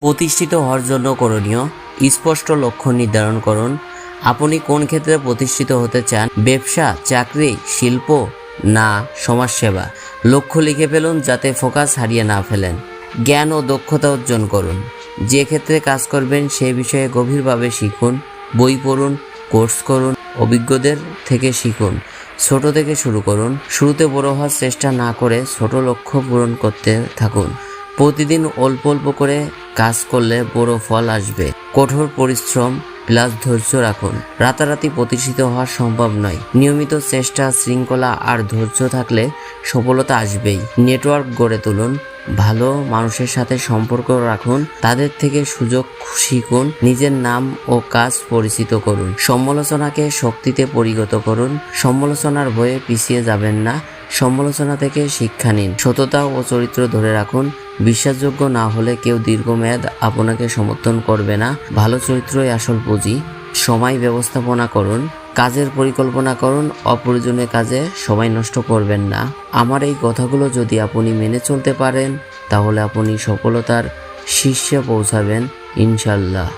প্রতিষ্ঠিত হওয়ার জন্য করণীয় স্পষ্ট লক্ষ্য নির্ধারণ করুন। আপনি কোন ক্ষেত্রে প্রতিষ্ঠিত হতে চান? ব্যবসা, চাকরি, শিল্প, না সমাজসেবা? লক্ষ্য লিখে ফেলুন যাতে ফোকাস হারিয়ে না ফেলেন। জ্ঞান ও দক্ষতা অর্জন করুন। যে ক্ষেত্রে কাজ করবেন সে বিষয়ে গভীরভাবে শিখুন। বই পড়ুন, কোর্স করুন, অভিজ্ঞদের থেকে শিখুন। ছোট থেকে শুরু করুন। শুরুতে বড় হওয়ার চেষ্টা না করে ছোট লক্ষ্য পূরণ করতে থাকুন। প্রতিদিন অল্প অল্প করে কাজ করলে বড় ফল আসবে। কঠোর পরিশ্রম প্লাস ধৈর্য রাখুন। রাতারাতি প্রতিষ্ঠিত হওয়া সম্ভব নয়। নিয়মিত চেষ্টা, শৃঙ্খলা আর ধৈর্য থাকলে সফলতা আসবেই। নেটওয়ার্ক গড়ে তুলুন। ভালো মানুষের সাথে সম্পর্ক রাখুন। তাদের থেকে সুযোগ শিখুন। নিজের নাম ও কাজ পরিচিত করুন। সমালোচনাকে শক্তিতে পরিণত করুন। সমালোচনার ভয়ে পিছিয়ে যাবেন না। সমালোচনা থেকে শিক্ষা নিন। সততা ও চরিত্র ধরে রাখুন। বিশ্বাসযোগ্য না হলে কেউ দীর্ঘমেয়াদ আপনাকে সমর্থন করবে না। ভালো চরিত্রই আসল পুঁজি। সময় ব্যবস্থাপনা করুন। কাজের পরিকল্পনা করুন। অপ্রয়োজনীয় কাজে সময় নষ্ট করবেন না। আমার এই কথাগুলো যদি আপনি মেনে চলতে পারেন, তাহলে আপনি সফলতার শীর্ষে পৌঁছাবেন ইনশাল্লাহ